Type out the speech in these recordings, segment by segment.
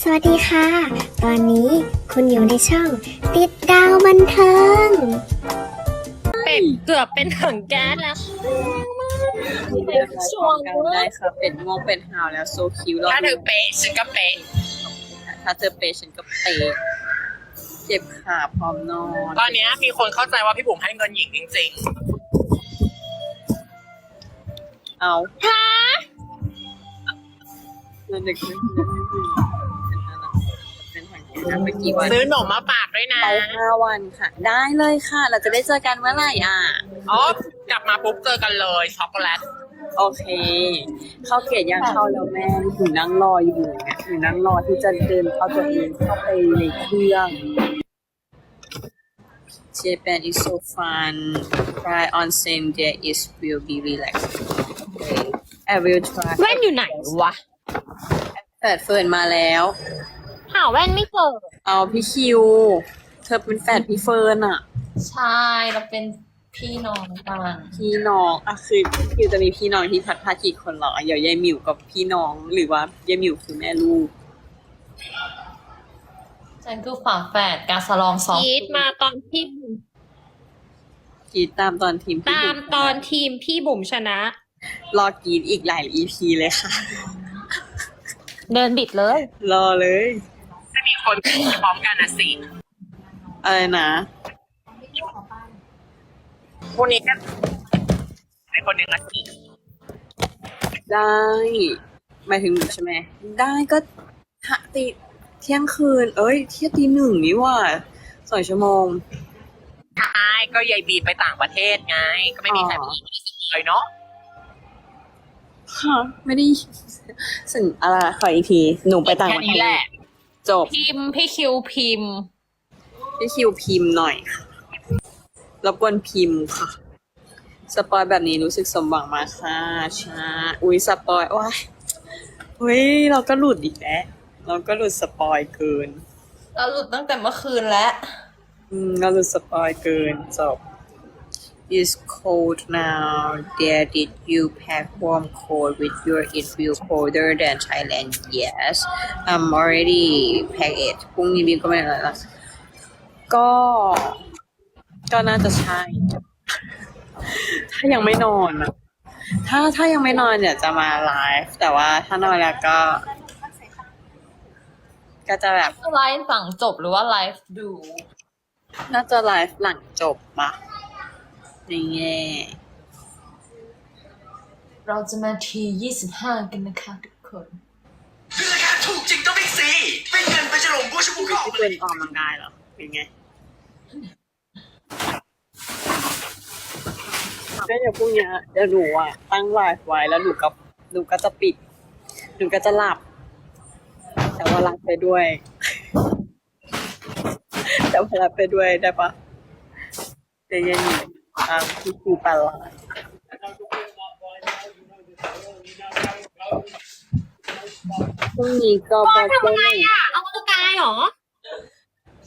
สวัสดีค่ะ ตอนนี้คุณอยู่ในช่อง ติดดาวบันเทิง เป็ดเกือบเป็นถังแก๊สแล้วเป็ดชวนกันได้ค่ะเป็ดม่วงเป็ดหาวแล้วโซคิวเราถ้าเธอเป๊ะฉันก็เป๊ะถ้าเจอเปย์ฉันก็เปย์เจ็บขาพร้อมนอนตอนเนี้ยมีคนเข้าใจว่าพี่บุ๋มให้เงินหญิงจริงเอาๆฮะเงินเด็กเงินเป็นถังแก๊ สไปกี่วันซื้อหนมมาฝากด้วยนะ ไปห้าวันค่ะ ได้เลยค่ะ เราจะได้เจอกันเมื่อไหร่อะ อ๋อ กลับมาปุ๊บเจอกันเลยช็อกโกแลต โอเค เข้าเกตยังเข้าแล้วแม่หนูนั่งรออยู่เนี่ยหนูนั่งรอที่จะเดินเข้าตัวเองเข้าไปในเครื่อง Japan is so fun. Try on same day is will be relaxing. Okay. I will try. แว่นอยู่ไหนวะ แปดเฟิร์นมาแล้วหาแว่นไม่เจอเอาพี่คิว เธอเป็นแฟนพี่เฟิร์นอะใช่เราเป็นพี่น้องกันพี่น้องอะคือพี่คิวจะมีพี่น้องที่พัดพากี่คนเหรอเดี๋ยวยายหมิวกับพี่น้องหรือว่ายายหมิวคือแม่ลูกฉันคือฝาแฝดการสลองสองกีดมาตอนที่บุ๋มกรีดตามตอนทีมพี่ตามบุ๋ตอนทีมพี่บุ๋มชนะ รอกรีดอีกหลาย EP เลยค่ะ เดินบิดเลย รอเลยจะมี คนพร้อมกันนะสิอะไรนะคนนี้ก็ไอคนหนึ่งละสิได้หมายถึงหนูใช่ไหมได้ก็หะตีเที่ยงคืน เอ้ย เที่ยงตีหนึ่งนี่ว่าสองชั่วโมงใช่ก็ยายบีไปต่างประเทศไง ก็ไม่มีใครมีเลยเนาะฮะไม่ได้สิ่งอะไรขออีกที หนูไปต่างแค่ประเทนี้แหศละ จบ พิมพ์พี่คิวพิมพ์ พี่คิวพิมพ์หน่อยค่ะรบกวนพิมพ์ค่ะ สปอยแบบนี้รู้สึกสมหวังมากค่ะช้าอุ้ยสปอยว้ายเฮ้ยเราก็หลุดอีกแล้ว เราก็หลุดสปอยเกิน เราหลุดตั้งแต่เมื่อคืนแล้ว อืมเราหลุดสปอยเกินจบ It's cold now. There, did you pack warm coat with your? It will colder than Thailand. Yes, I'm already pack it. พรุ่งนี้บิวก็ไม่ได้แล้วก็ ก็น่าจะใช่ ถ้ายังไม่นอนอะถ้าถ้ายังไม่นอนเดี๋ยวจะมาไลฟ์แต่ว่าถ้านอนแล้วก็ ก็จะแบบไลฟ์สั่งจบหรือว่าไลฟ์ดู น่าจะไลฟ์หลังจบปะ ในแง่เราจะมาทียี่สิบห้ากันนะคะทุกคนคือราคาถูกจริงต้องบิ๊กซีเป็นเงินไปฉลองบัวชมพูกรอบที่เป็นออกกำลังกายเหรอเป็นไงก็เดี๋ยวพรุ่งนี้เดี๋ยวหนูอะตั้งไลฟ์ไว้แล้วหนูก็หนูก็จะปิด หนูก็จะหลับ แต่ว่ารับไปด้วย แต่ว่ารับไปด้วยได้ปะเดี๋ยวเย็นๆ อ่าพี่คิวปลาลาพรุ่งนี้ก็บอสเต้เอาตัวกายเหรอ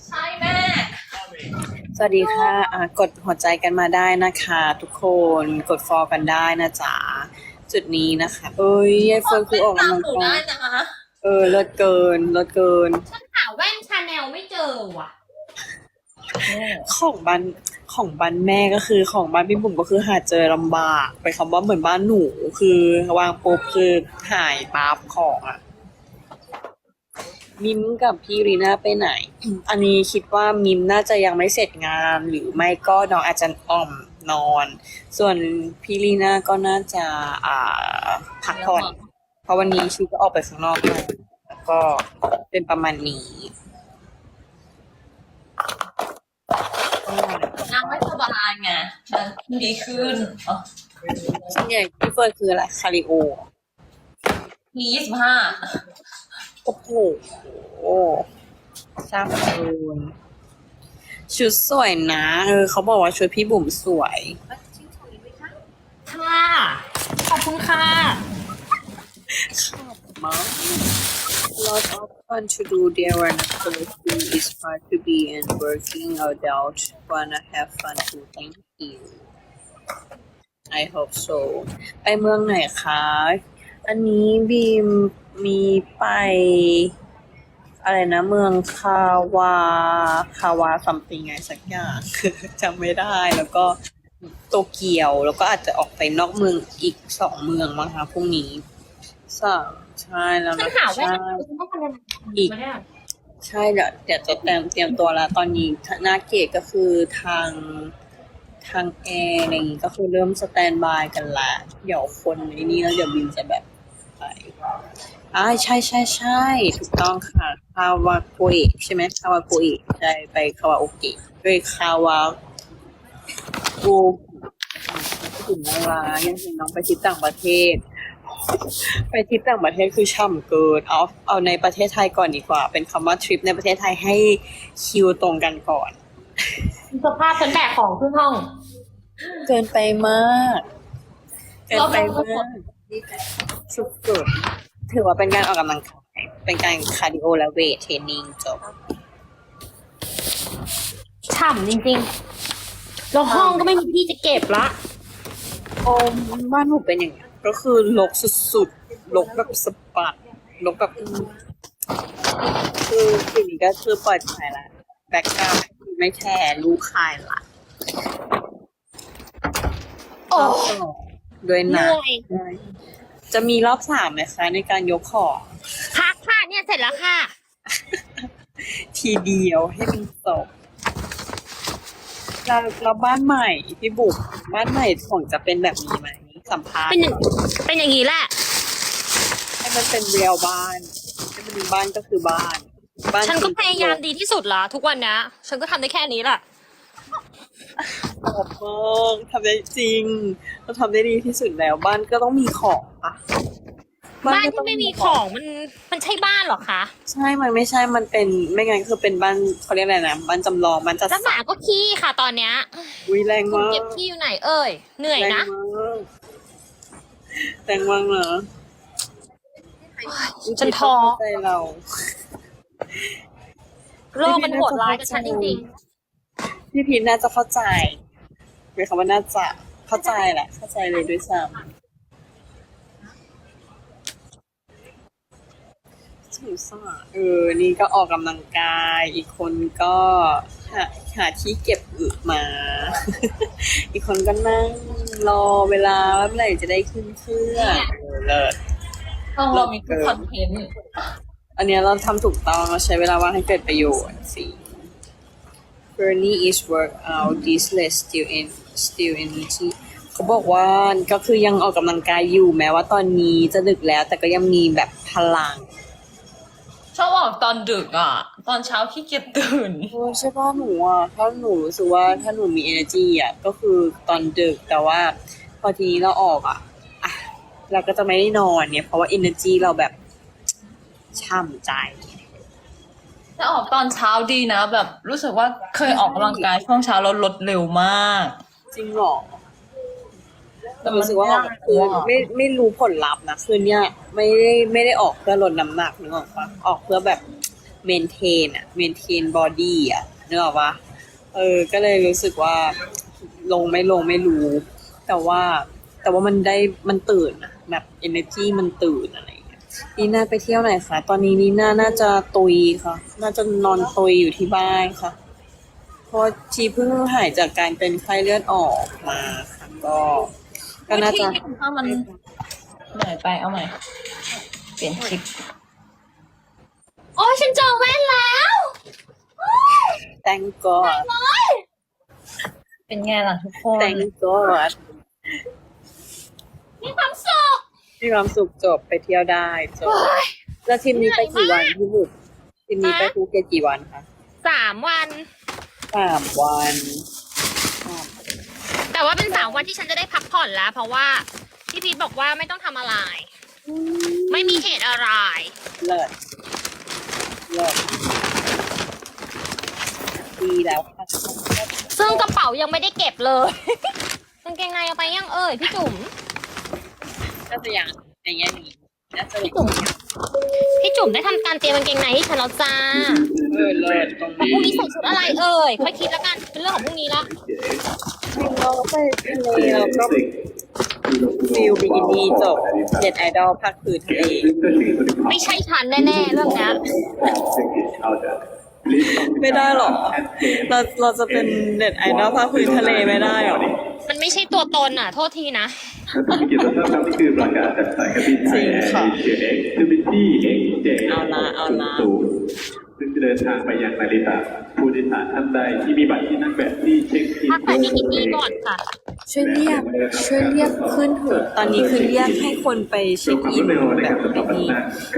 ใช่แม่ สวัสดีค่ะอ่ากดหัวใจกันมาได้นะคะ ทุกคนกดฟอลกันได้นะจ๊ะจุดนี้นะคะ เอ้ยยายเฟิร์นคือออกตามกำลังหนูกาได้ยนะเออเลิศเกินเลิศเกินหาแว่นชาแนลไม่เจอว่ะ ของบ้าน ของบ้านแม่ก็คือของบ้านพี่บุ๋มก็คือหาเจอลำบากไปนคำว่าเหมือนบ้านหนูคือวางปุ๊บคือหายปั๊บของอะมิมกับพี่รีน่าไปไหน อันนี้คิดว่ามิมน่าจะยังไม่เสร็จงาน หรือไม่ก็น้องอาจจะอ่อมนอน ส่วนพี่ลีน่าก็น่าจะอ่าพักผ่อน เพราะวันนี้ชีก็ออกไปข้างนอกด้วยแล้วก็เป็นประมาณนี้ นาง ไม่สบายไงนางดีขึ้นอ๋อส่วนใหญ่พี่เฟิร์นคืออะไรคาริโอทียี่สิบห้าโอ้โหทราบคูณชุดสวยนะเออเขาบอกว่าชุดพี่บุ๋มสวยค่ะ ขอบคุณค่ะมั้ง Lot of fun to do there when collecting is hard to be and working adult wanna have fun too thank you I hope so ไปเมืองไหนคะ อันนี้บีมมีไป อะไรนะเมืองคาวาคาวาซัมติงไงสักอย่างจำไม่ได้แล้วก็โตเกียวแล้วก็อาจจะออกไปนอกเมืองอีกสองเมืองมั้งคะพรุ่งนี้สาม ใช่แล้วฉันนะหาแว่นใช่ฉันต้องทำยังไงอีกไม่ได้ใช่เดี๋ยวเดี๋ยวจะเตรียมเตรียมตัวแล้วตอนนี้หน้าเกตก็คือทางทางแอร์อะไรอย่างงี้ก็คือเริ่มสแตนบายกันละเดี๋ยวคนในนี้แล้วเดี๋ยวบินจะแบบไปอ่าใช่ใช่ใช่ถูกต้องค่ะคาวาโกเอะใช่ไหมคาวาโกเอะใช่ไปคาวาโอเกะด้วยคาวาโกถึงเวลายังเห็นน้องไปทริปต่างประเทศ ไปทริปต่างประเทศคือช่ำเกินเอาเอาในประเทศไทยก่อนดีกว่า เป็นคำว่าทริปในประเทศไทยให้คิวตรงกันก่อน สภาพฉันแบกของขึ้นห้อง เกินไปมาก เกินไปมากสุดๆถือว่าเป็นการออกกำลังกายเป็นการคาร์ดิโอและเวทเทรนนิ่งจบฉ่ำจริงๆแล้วห้องก็ไม่มีที่จะเก็บละโอ้บ้านหนูเป็นอย่างนี้ย ก็คือลกสุดๆลกแบบสะบัดลกแบบคือสิ่งนี้ก็คือเปิดขายละแบ็กกราวด์ไม่แคร์ลูกขายละโอ้รอบสองด้วยเหนะนื่อยจะมีรอบสามไหมคะในการยกของพักค่ะเนี่ยเสร็จแล้วค่ะ ทีเดียวให้มันจบเราเราบ้านใหม่พี่บุกบ้านใหม่ของจะเป็นแบบนี้ไหม สัมภาษเป็นณ์อย่างเป็นอย่างนี้แหละ ให้มันเป็นเรียลบ้านให้มันมีบ้านก็คือบ้าน บ้านฉันก็จริงๆพยายามดีที่สุดละทุกวันนะ ฉันก็ทำได้แค่นี้แหละขอบมากทำได้จริงเราทำได้ดีที่สุดแล้ว บ้านก็ต้องมีของปะบ้านก็ที่ต้องไม่มีของมันมันใช่บ้านเหรอคะใช่ มันไม่ใช่ มันเป็นไม่งั้นคือเป็นบ้านเขาเรียกอะไรนะบ้านจำลองบ้านจัดแล้วหสรมารก็ขี้ค่ะตอนเนี้ย วิแรงคุณมากเก็บขี้อยู่ไหนเอ่ย เหนื่อยแรงนะ มาก แรงมากนะฉันท้อ ใจเราโลกมันโหดร้ายกับฉันจริงพี่พีทน่าจะเข้าใจเป็นคำว่าน่าจะเข้าใจแหละ เข้าใจเลยด้วยซ้ำ สงสารเออ นี่ก็ออกกำลังกาย อีกคนก็หาหาที่เก็บอึมา อีกคนก็นั่งรอเวลาว่าเมื่อไหร่จะได้ขึ้นเครื่องเออเลิศห้องเรามีทุกคอนเทนต์อันเนี้ยเราทำถูกต้องเราใช้เวลาว่างให้เกิดประโยชน์สิ Bernie is work out this less still in still energy เขาบอกว่าก็คือยังออกกำลังกายอยู่แม้ว่าตอนนี้จะดึกแล้วแต่ก็ยังมีแบบพลังช อบออกตอนดึกอะ ตอนเช้าขี้เกียจตื่นโอ้ใช่ป่ะหนูอะถ้าหนูรู้สึกว่าถ้าหนูมี energy อะก็คือตอนดึกแต่ว่าพอทีนี้เราออกอะอะ เราก็จะไม่ได้นอนเนี่ย เพราะว่า energy เราแบบช่ำใจ ถ้าออกตอนเช้าดีนะ แบบรู้สึกว่าเคยออกกำลังกายช่วงเช้าแล้วลดเร็วมาก จริงเหรอ แต่มันรู้สึกว่าออกคืนยากอะไม่ไม่รู้ผลลัพธ์นะคืนเนี้ยไม่ได้ไม่ได้ออกเพื่อลดน้ำหนักนึกออกปะออกเพื่อแบบเมนเทนอะเมนเทนบอดี้อะนึกออกปะเออ ก็เลยรู้สึกว่า ลงไม่ลงไม่รู้ แต่ว่าแต่ว่ามันได้มันตื่นอะแบบ energy มันตื่นอะไรอย่างเงี้ยนีน่าไปเที่ยวไหนคะตอนนี้นีน่าน่าจะตุยค่ะ น่าจะนอนตุยอยู่ที่บ้านค่ะเพราะชีเพิ่งหายจากการเป็นไข้เลือดออกมาค่ะก็ ก็น่าจะถ้ามันเหนื่อยไปเอาใหม่ เปลี่ยนคลิปๆโอ้ยฉันเจอแว่นแล้ว thank god เป็นไงล่ะทุกคน thank god มีความสุขมีความสุขจบไปเที่ยวได้จบแล้วทีมนี้ไปกี่วันพี่บุตรทีมนี้ไปภูเก็ตกี่วันคะสามวันสามวัน แต่ว่าเป็นสามวันที่ฉันจะได้พักผ่อนแล้ว เพราะว่าพี่พีทบอกว่าไม่ต้องทำอะไร ไม่มีเหตุอะไร เลิศเลิศดีแล้วค่ะซึ่งกระเป๋ายังไม่ได้เก็บเลย กางเกงในเอาไปยังเอ่ยพี่จุ๋ม น่าจะอย่างอย่างเงี้ยนี้น่าจะพี่จุ๋ม พี่จุ๋มได้ทำการเตรียมกางเกงในให้ฉันแล้วจ้าเออเลิศตรงแต่นี้พรุ่งนี้ใส่ชุดอะไรเอ่ย ค่อยคิดแล้วกัน เป็นเรื่องของพรุ่งนี้ละ เราไปทะเลเราก็ฟิลบิกินี่จบเน็ตไอดอลภาคพื้นทะเลไม่ใช่ฉันแน่ๆเรื่องเนี้ยเราจะลิสต์ไม่ได้หรอ เราเราจะเป็นเน็ตไอดอลภาคพื้นทะเลไม่ได้หรอ มันไม่ใช่ตัวตนอะ โทษทีนะแล้วธุรกิจรถทับนี่คือประกาศจัดสายการบินไทยจริงแอร์ค่ะเอเชียเอ็กซ์ทิวิตี้เอ็กซ์เจเอาละเอาละ ซึ่งจะเดินทางไปยังนาริตะผู้โดยสารท่านใดที่มีบัตรที่นั่งแบบที่เช็คอินพักไปบิกินี่ก่อนค่ะ ช่วยเรียก ช่วยเรียกขึ้นเถอะตอนนี้คือเรียกให้คนไปเช็คอินแบบนี้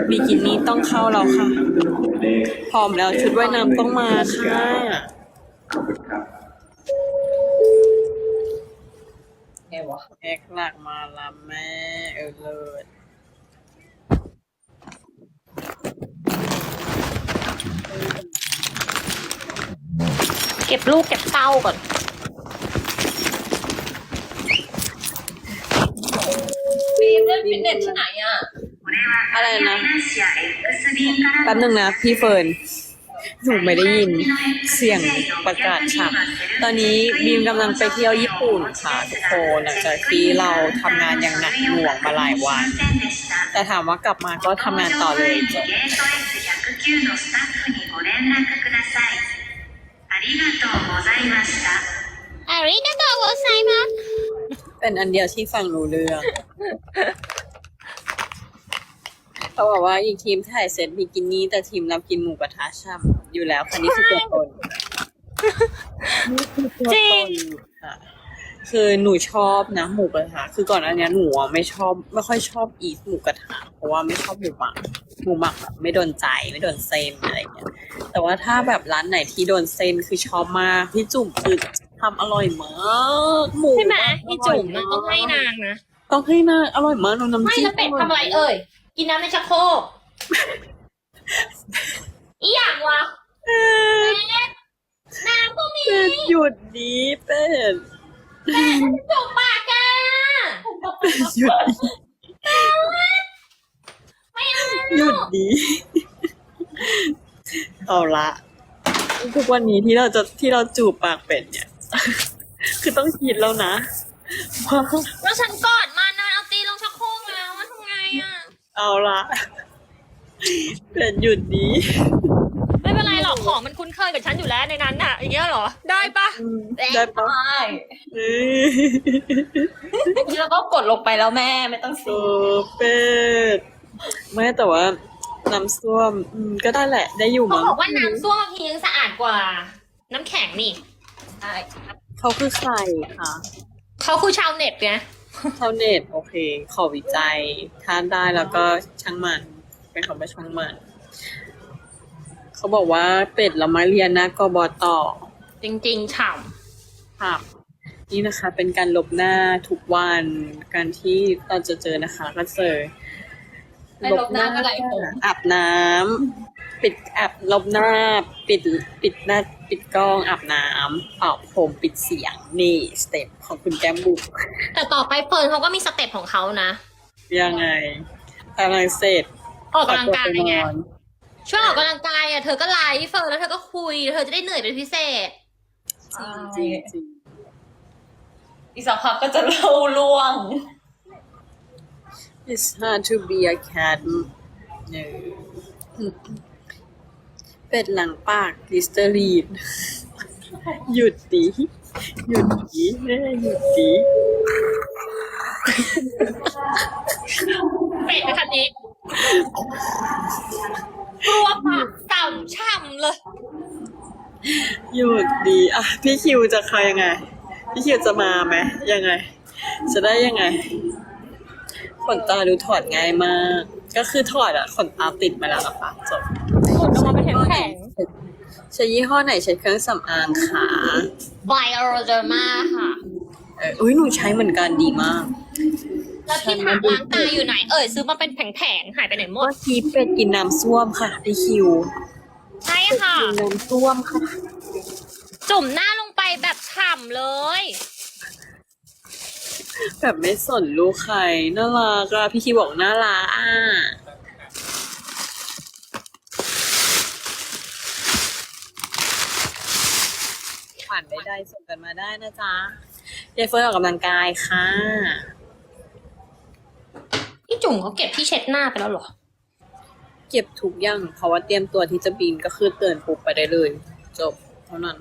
บิกินี่ต้องเข้าแล้วค่ะ พร้อมแล้วชุดว่ายน้ำต้องมาค่ะขอบคุณครับไงวะแอกหลักมาละแม่เออเลิศ เก็บลูกเก็บเต้าก่อน ฟิล์มเล่นฟิตเนสที่ไหนอะ อะไรนะแป๊บนึงนะ พี่เฟิร์นหนูไม่ได้ยินเสียงประกาศชัดตอนนี้บีมกำลังไปเที่ยวญี่ปุ่นค่ะทุกคนหลังจากที่เราทำงานอย่างหนักหน่วงมาหลายวัน แต่ถามว่ากลับมาก็ทำงานต่อเลยจบ りがとうございました。 อาริกาโตโกไซมัส เป็นอันเดียวที่ฟังรู้เรื่อง เขาบอกว่าอีกทีมถ่ายเซตบิกินี่แต่ทีมรับกินหมูกระทะช่ำอยู่แล้วคันนี้คือตัวตนนี่คือตัวตนค่ะ คือหนูชอบนะหมูกระทะคือก่อนอันเนี้ยหนูอะไม่ชอบไม่ค่อยชอบอีทหมูกระทะเพราะว่าไม่ชอบหมูหมักหมูหมักแบบไม่โดนใจไม่โดนเส้นอะไรเงี้ยแต่ว่าถ้าแบบร้านไหนที่โดนเส้นคือชอบมากพี่จุ่มคือทำอร่อยมากหมูใช่ไหมแบบพี่จุ๋มร่นะยต้องให้นางนะต้องให้นางอร่อยมากน้ำไม่จิ้มแล้วเป็ดทำอะไรเอ่ย กินน้ำในชักโครกอีหยังวะเป็ดน้ำก็มีเป็ดหยุดดีเป็ด จุกปากแกหยุดดีไม่เอาหยุดดีเอาละทุกวันนี้ที่เราจะที่เราจูบปากเป็ดเนี่ย คือต้องคิดแล้วนะว่าแล้วฉันกอดมันนะเอาตีลงชักโครกแล้วว่าทำไงอะ เอาละเป็ดหยุดดี ของมันคุ้นเคยกับฉันอยู่แล้วในนั้นน่ะอย่างเงี้ยเหรอ ได้ปะได้ปะใช่เออแล้วก็กดลงไปแล้วแม่ไม่ต้องเอซีอเป็ดไม่แต่ว่าน้ำส้วมอืมก็ได้แหละ ได้อยู่เขามั้งบอกว่าน้ำส้วมบางทียังสะอาดกว่า น้ำแข็งนี่ใช่เขาคือใครคะเขาคือชาวเน็ตไงชาวเน็ตโอเค ขอวิจัยถ้าได้แล้วก็ช่างมัน เป็นคำว่าช่างมัน เขาบอกว่าเป็ดเรามาเรียนนะกบต่อจริงๆฉ่ค่ะนี่นะคะเป็นการลบหน้าทุกวันการที่เราจะเจอนะคะ ก็เจอไม่ลบหน้าก็ไหลผมอาบน้ำปิดอาบลบหน้า ปิดปิดหน้าปิดกล้องอาบน้ำเป่าผมปิดเสียงนี่สเต็ปของคุณแก้มบุกำแต่ต่อไปเฟิร์นเขาก็มีสเต็ปของเขานะ ยังไงกำลังเสร็จออกกำลังกายขอตัวปไงนอน ช่วงออกกำลังกายอะเธอก็ไลฟ์เฟิร์นแล้วเธอก็คุย เธอจะได้เหนื่อยเป็นพิเศษ จริงจริงอีกสักพักก็จะเล่าล่วง It's hard to be a cat เนอเป็ดหลังปากลิสเตอรีนหยุดดีหยุดดีแม่หยุดดีเป็ดนะคันนี้ กลัวปากต่ำช่ำเลย หยุดดีอะพี่คิวจะใครยังไง พี่คิวจะมาไหมยังไง จะได้ยังไง ขนตาดูถอดง่ายมาก ก็คือถอดอะขนตาติดมาแล้วอะค่ะจบขนออกมาเป็นแข็งใช้ยี่ห้อไหนใช้เครื่องสำอางคะไบโอโรเดอร์มาค่ะเอออุ้ยหนูใช้เหมือนกันดีมาก แล้วที่ถามล้างตาอยู่ไหน เอ่ยซื้อมาเป็นแผงๆหายไปไหนหมด เมื่อกี้เป็ดกินน้ำส้วมค่ะพี่คิวใช่ค่ะ กินน้ำส้วมค่ะ จุ่มหน้าลงไปแบบฉ่ำเลย แบบไม่สนลูกใครน่ารักอะพี่คิวบอกน่ารักอะผ่านได้ๆส่งกันมาได้นะจ๊ะยายเฟิร์นออกกำลังกายค่ะ พี่จุ่มเขาเก็บที่เช็ดหน้าไปแล้วเหรอ เก็บทุกอย่างเพราะว่าเตรียมตัวที่จะบินก็คือตื่นปุ๊บไปได้เลย จบเท่านั้น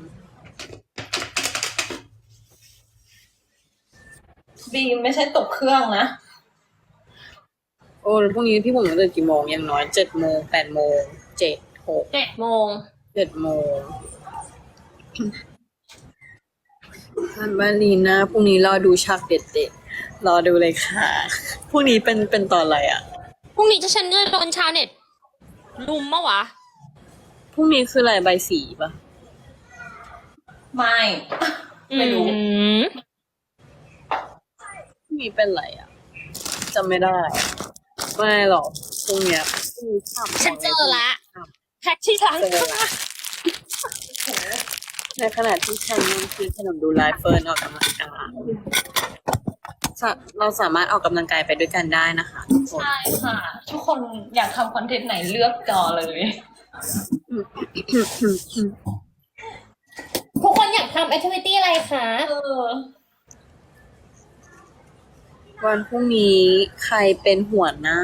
บีมไม่ใช่ตกเครื่องนะ โอ้แล้วพรุ่งนี้พี่ผมจะตื่นกี่โมงอย่างน้อยเจ็ดโมงแปดโมงเจ็ดหกเจ็ดโมงเจ็ดโมงฮันบาลีนะพรุ่งนี้รอดูฉากเด็ดๆ รอดูเลยค่ะ พรุ่งนี้เป็นเป็นตอนอะไรอะ พรุ่งนี้จะฉันเงินโดนชาวเน็ตลุมมะวะ พรุ่งนี้คืออะไรใบสีปะไม่ ไม่รู้อืมพรุ่งนี้เป็นอะไรอะจำไม่ได้อะไม่หรอกพรุ่งเนี้ยพรุ่งนี้ฉากฉันเจอละแท็กที่ร้านเจอละในขณะที่ฉันยังกินขนมดูไลฟ์เฟิร์นออกกำลังกาย สะเราสามารถออกกำลังกายไปด้วยกันได้นะคะทุกคนใช่ค่ะ ทุกคนอยากทำคอนเทนต์ไหนเลือกจอเลย ทุกคนอยากทำแอคทิวิตี้อะไรคะเออ วันพรุ่งนี้ใครเป็นหัวหน้า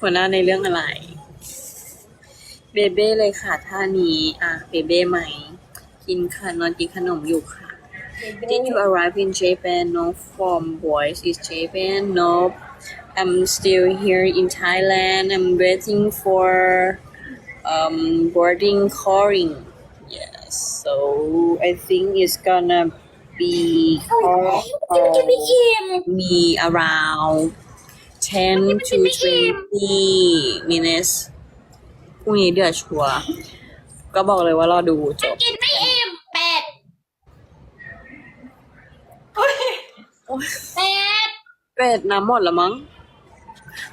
หัวหน้าในเรื่องอะไร เบเบ้เลยค่ะท่านี้ อะ เบเบ้ไหม กินค่ะนอนกินขนมอยู่ค่ะ Did you arrive in Japan? No from voice is Japan. No, I'm still here in Thailand. I'm waiting for um boarding calling. Yes, so I think it's gonna be call, me around 10 to 20 minutes พรุ่งนี้เดือดชัวร์ก็บอกเลยว่ารอดูจบ เป็ดเป็ดน้ำหมดแล้วมั้ง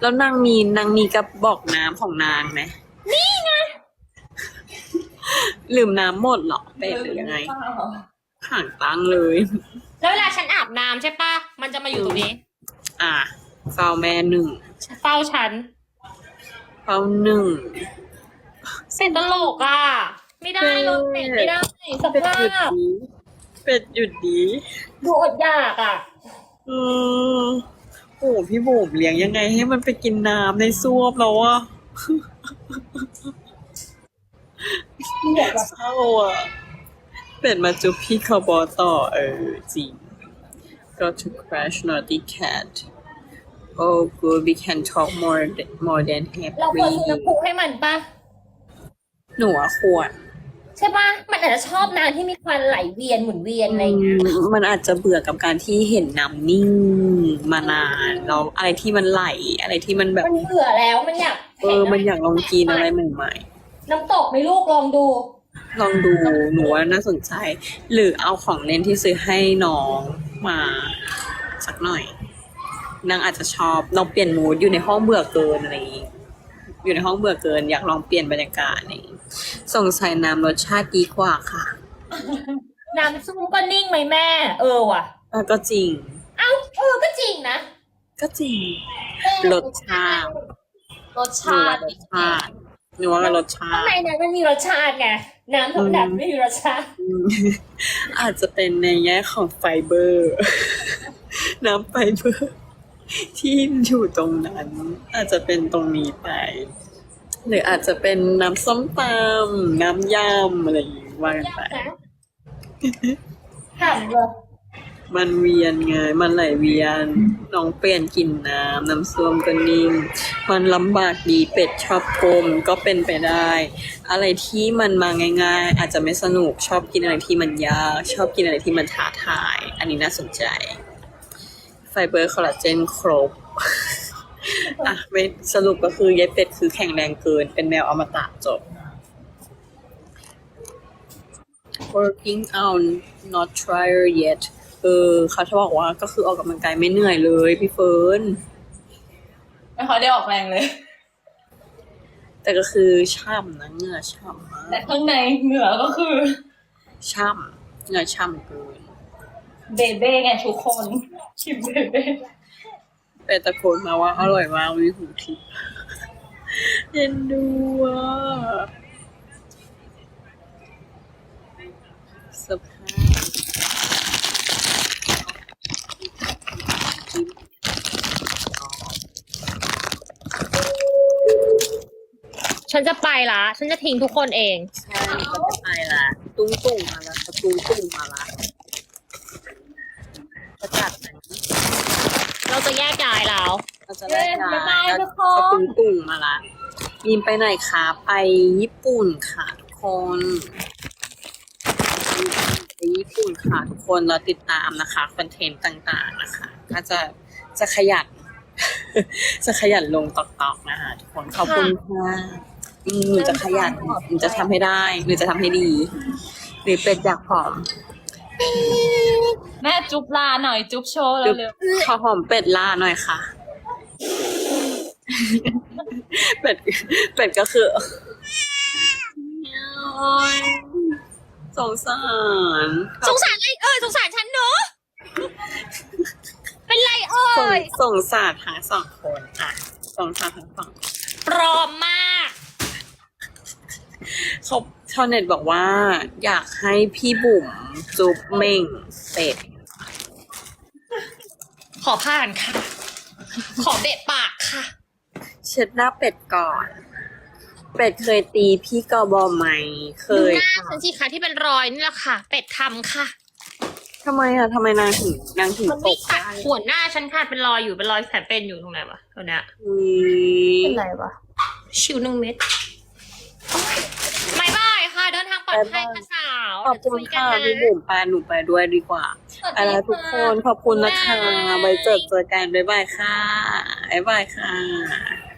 แล้วนางมีนางมีกระบอกน้ำของนางไหมนี่ไงลืมน้ำหมดเหรอเป็ดหรือยังไงห่างตังเลย แล้วเวลาฉันอาบน้ำใช่ปะมันจะมาอยู่ตรงนี้ อะเฝ้าแม่หนึ่งเฝ้าฉันเฝ้าหนึ่งเป็ดตลกอะ ไม่ได้เลยเป็ดไม่ได้สเป็ดภาหยุดพดี เป็ดหยุดดีดูอดอยากอะเออโอ้พี่บุ๋มเลี้ยงยังไงให้มันไปกินน้ำในซ่วมแล้วอะเศร้าอะเป็ดมาจุบพี่คาวบอต่อเออจริง Go to crash naughty cat Oh good we can talk more th- more than เราควร happy ซื้อน้ำพุให้มันปะหนูอะควร ใช่ปะมันอาจจะชอบน้ำที่มีควันไหลเวียนหมุนเวียนอะไรอย่างเงี้ยอืมมันอาจจะเบื่อกับการที่เห็นน้ำนิ่งมานานแล้วอะไรที่มันไหลอะไรที่มันแบบ มันเบื่อแล้วมันอยากเออ มันอยากลองกินอะไรใหม่น้ำตกไหมลูกลองดูๆลองดูหนูว่าน่าสนใจ หรือเอาของเล่นที่ซื้อให้น้องมา สักหน่อยนางอาจจะชอบลองเปลี่ยนมูดอยู่ในห้องเบื่อเกินอะไรอย่างงี้ อยู่ในห้องเบื่อเกิน อยากลองเปลี่ยนบรรยากาศอะไรอย่างงี้สงสัยน้ำรสชาติดีกว่าค่ะ น้ำซุปก็นิ่งไหมแม่ เออว่ะอะก็จริง เอ้าเออก็จริงนะ ก็จริง รสชาติ รสหนูชาว่าติรสชาติหนูว่ารสชาข้างติในนั้นมันมีรสชาติไงน้ำธรรมดาไม่มีรสชาติอืมอาจจะเป็นในแง่ของไฟเบอร์ น้ำไฟเบอร์ ที่อยู่ตรงนั้น อาจจะเป็นตรงนี้ไป หรืออาจจะเป็นน้ำส้มตำน้ำยำอะไรอย่างงี้ว่ากันไปถามเลยมันเวียนไง มันไหลเวียน น้องเปลี่ยนกลิ่นน้ำ น้ำส้วมก็นิ่ง มันลำบากดีเป็ดชอบกลมก็เป็นไปได้ อะไรที่มันมาง่าย ๆ อาจจะไม่สนุก ชอบกินอะไรที่มันยาก ชอบกินอะไรที่มันท้าทาย อันนี้น่าสนใจไฟ เบอร์คอลลาเจนครบอะไม่สรุปก็คือยายเป็ดคือแข็งแรงเกิน เป็นแมวอมตะจบ working out not tired yet เออเขาจะบอกว่าก็คือออกกำลังกายไม่เหนื่อยเลยพี่เฟิร์นไม่ค่อยได้ออกแรงเลย แต่ก็คือช่ำนะเหงื่อช่ำมาแต่กข้างในเหงื่อก็คือ ช่ำเหงื่อช่ำเกิน เบเบ้ไงทุกคนชิมเบเบ้แต่ตะโกนมาว่าอร่อยมากวิหูทิพย์เย็นดูอะสภาพฉันจะไปละ ฉันจะทิ้งทุกคนเอง ใช่ก็จะไปละ ตุ้งตุ้งมาละตุ้งตุ้งมาละประกาศไหน เราจะแยกย้ายแล้ว เราจะได้เย้บ๊ายบายแล้วทุกคนตุ้งตุ้งมาละยิมไปไหนคะไปญี่ปุ่นค่ะทุกคนไปญี่ปุ่นค่ะทุกคนเราติดตามนะคะคอนเทนต์ต่างๆนะคะก็จะจะขยัน จะขยันลงตอกๆนะคะทุกคนขอบคุณค่ะอืมหนูจะขยันหนูจะทำให้ได้หนูจะทำให้ดีหรือเป็ดอยากผอม แม่จุ๊บลาหน่อยจุ๊บโชว์จุ๊บเร็วขอหอมเป็ดล่าหน่อยค่ะ เป็ด เป็ดก็คือโอ๊ยสงสารสงสารไอ้เอ้ยสงสารฉันเนอะเป็นไรเอ่สงยสงสารทั้งสองคนอะสงสารทั้งสองคนปลอมมาก เขาชาวเน็ตบอกว่า อยากให้พี่บุ๋มจุ๊บเม่งเป็ดขอผ่านค่ะ ขอเบะปากค่ะ เช็ดหน้าเป็ดก่อน เป็ดเคยตีพี่กอบอไหมเคดูยหน้าค่ะฉันสิคะที่เป็นรอยนี่แหละค่ะ เป็ดทำค่ะ ทำไมอะทำไมนางถึงนางถึงมันตไม่กตัดได้หัวหน้าฉันค่ะเป็นรอยอยู่เป็นรอยแผลเป็นอยู่ตรงไหนวะตรงเนี้ยอุ๊ยเป็นไรวะชิวหนึ่งเม็ด บายบายค่ะ เดินทางปลอดภัยค่ะสาวขอบคุณเดี๋ยวค่ะยกันพี่นะบุ๋มไปหนูไปด้วยดีกว่าสวัสเอาดีละทุกคนขอบคุณนะคะบ๊ายบายไว้เจอเจอกันบ๊ายบายค่ะบ๊ายบายค่ะ